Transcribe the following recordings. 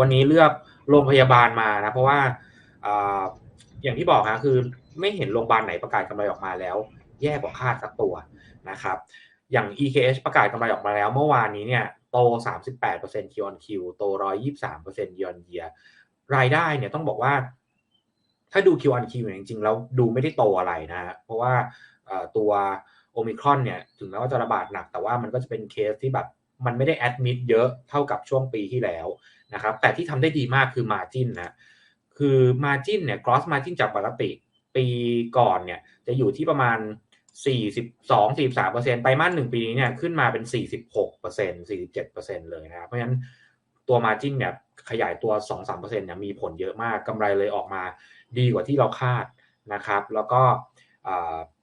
วันนี้เลือกโรงพยาบาลมานะ เพราะว่าอย่างที่บอกนะคือไม่เห็นโรงพยาบาลไหนประกาศกำไรออกมาแล้ว แย่กว่าคาดสักตัวนะครับ อย่าง EKH ประกาศกำไรออกมาแล้วเมื่อวานนี้เนี่ยโต 38% Q on Q โต 123% Year on Year รายได้เนี่ยต้องบอกว่า ถ้าดู Q on Q เนี่ยจริงๆ แล้วดูไม่ได้โตอะไรนะ เพราะว่าตัวโอมิครอนเนี่ยถึงแม้ว่าจะระบาดหนัก แต่ว่ามันก็จะเป็นเคสที่แบบ มันไม่ได้แอดมิดเยอะเท่ากับช่วงปีที่แล้วนะครับ แต่ที่ทำได้ดีมากคือมาจินนะ คือ Margin เนี่ย gross margin จากปกติ ปีก่อนเนี่ยจะอยู่ที่ประมาณ 42 43ไตรมาสหนึ่งปีนี้เนี่ยขึ้นมาเป็น 46 47เลยนะครับ เพราะฉะนั้นตัว Margin เนี่ยขยายตัว 2-3%เนี่ยมีผลเยอะมากกำไรเลยออกมาดีกว่าที่เราคาดนะครับ แล้วก็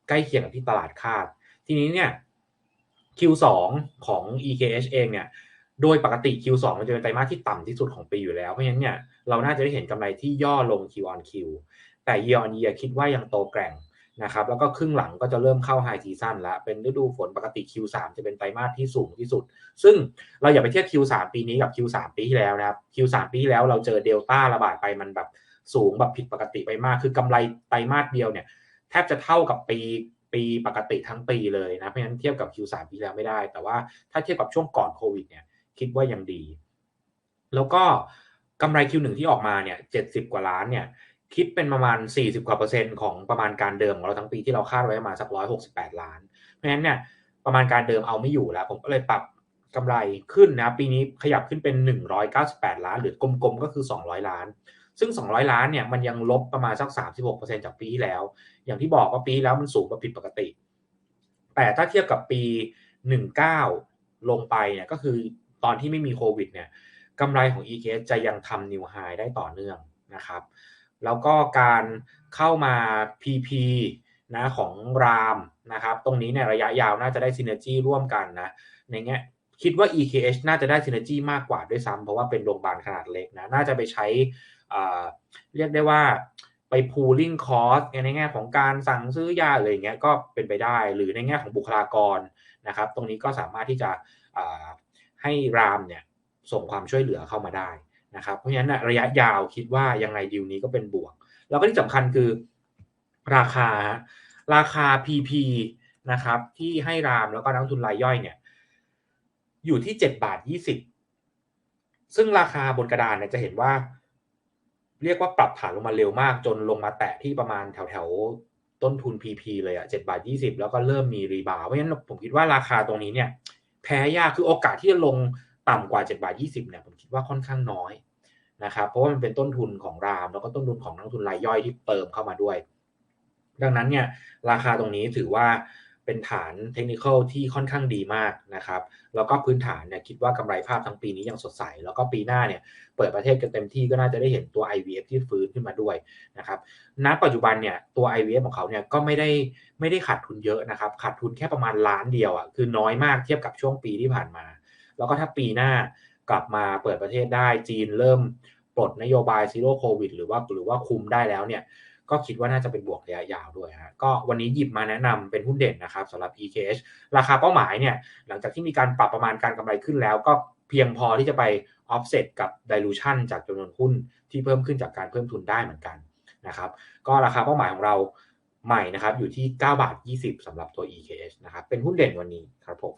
ใกล้เคียงกับที่ตลาดคาด ทีนี้เนี่ย Q2 ของ EKH เองเนี่ยโดยปกติ Q2 มันจะเป็นไตรมาสที่ต่ำที่สุดของปีอยู่แล้ว เพราะฉะนั้นเนี่ยเราน่าจะได้เห็นกำไรที่ย่อลง Q on Q แต่ Year on Year คิดว่ายังโตแกร่งนะครับแล้วก็ครึ่งหลังก็จะเริ่มเข้าไฮซีซั่นแล้ว เป็นฤดูฝนปกติ Q3 จะเป็นไตรมาสที่สูงที่สุด ซึ่งเราอย่าไปเทียบ Q3 ปีนี้กับ Q3 ปีที่แล้วนะครับ Q3 ปีที่แล้วเราเจอเดลต้าระบาดไปมันแบบสูงแบบผิดปกติไปมาก คือกำไรไตรมาสเดียวเนี่ยแทบจะเท่ากับปี ปีปกติทั้งปีเลยนะ เพราะฉะนั้นเทียบกับ Q3 ปีแล้วไม่ได้ แต่ว่าถ้าเทียบกับช่วงก่อนโควิดเนี่ยคิดว่ายังดี แล้วก็กำไร Q1 ที่ออกมาเนี่ย70 กว่าล้านเนี่ยคิดเป็นประมาณ 40 กว่าเปอร์เซ็นต์ของประมาณการเดิมของเราทั้งปีที่เราคาดไว้ประมาสัก 168 ล้าน เพราะฉะนั้นเนี่ยประมาณการเดิมเอาไม่อยู่แล้ว ผมก็เลยปรับกำไรขึ้นนะ ปีนี้ขยับขึ้นเป็น 198 ล้าน หรือกลมๆก็คือ 200 ล้าน ซึ่ง 200 ล้านเนี่ยมันยังลบประมาณสัก 36%จากปีที่แล้ว อย่างที่บอกว่าปีแล้วมันสูงกว่าผิดปกติ แต่ถ้าเทียบกับปี 19 ลงไปเนี่ยก็คือตอนที่ไม่มีโควิดเนี่ยกำไรของ e k จะยังทำนิวไฮได้ต่อเนื่องนะครับ แล้วก็การเข้ามา PP นะของรามนะครับ ตรงนี้เนี่ยระยะยาวน่าจะได้ซินเนจี้ร่วมกันนะในเงี้ย คิดว่า EKH น่าจะได้ซินเนจี้มากกว่าด้วยซ้ำเพราะว่าเป็นโรงพยาบาลขนาดเล็กนะ น่าจะไปใช้เรียกได้ว่าไป pooling cost ในแง่ของการสั่งซื้อยาอะไรเงี้ยก็เป็นไปได้ หรือในแง่ของบุคลากรนะครับ ตรงนี้ก็สามารถที่จะให้รามเนี่ยส่งความช่วยเหลือเข้ามาได้นะครับ เพราะฉะนั้นระยะยาวคิดว่ายังไงดีลนี้ก็เป็นบวก แล้วก็ที่สำคัญคือราคาราคา PP นะครับที่ให้รามแล้วก็นักทุนรายย่อยเนี่ย อยู่ที่7บาท20ซึ่งราคาบนกระดานเนี่ยจะเห็นว่า เรียกว่าปรับฐานลงมาเร็วมากจนลงมาแตะที่ประมาณแถวแถวต้นทุน PP เลยอะ7บาท20แล้วก็เริ่มมีรีบาวเพราะฉะนั้นผมคิดว่าราคาตรงนี้เนี่ย แพ้ยากคือโอกาสที่จะลงต่ำกว่า7บาท20เนี่ยผมคิดว่าค่อนข้างน้อยนะครับเพราะว่ามันเป็นต้นทุนของราม แล้วก็ต้นทุนของนักทุนรายย่อยที่เติมเข้ามาด้วย ดังนั้นเนี่ยราคาตรงนี้ถือว่า เป็นฐานเทคนิคที่ค่อนข้างดีมากนะครับ แล้วก็พื้นฐานเนี่ยคิดว่ากำไรภาพทั้งปีนี้ยังสดใส แล้วก็ปีหน้าเนี่ยเปิดประเทศกันเต็มที่ก็น่าจะได้เห็นตัว IVF ที่ฟื้นขึ้นมาด้วยนะครับ ณ ปัจจุบันเนี่ยตัว IVF ของเขาเนี่ยก็ไม่ได้ไม่ได้ขาดทุนเยอะนะครับ ขาดทุนแค่ประมาณล้านเดียวอะ คือน้อยมากเทียบกับช่วงปีที่ผ่านมา แล้วก็ถ้าปีหน้ากลับมาเปิดประเทศได้จีนเริ่มปลดนโยบายซีโร่โควิดหรือว่าหรือว่าคุมได้แล้วเนี่ย ก็คิดว่าน่าจะเป็นบวกระยะยาวด้วยฮะก็วันนี้หยิบมาแนะนำเป็นหุ้นเด่นนะครับสำหรับ EKH ราคาเป้าหมายเนี่ยหลังจากที่มีการปรับประมาณการกำไรขึ้นแล้ว ก็เพียงพอที่จะไป offset กับ dilution จากจำนวนหุ้นที่เพิ่มขึ้นจากการเพิ่มทุนได้เหมือนกันนะครับก็ราคาเป้าหมายของเราใหม่นะครับอยู่ที่ 9 บาท 20สำหรับตัว EKH นะครับเป็นหุ้นเด่นวันนี้ครับผม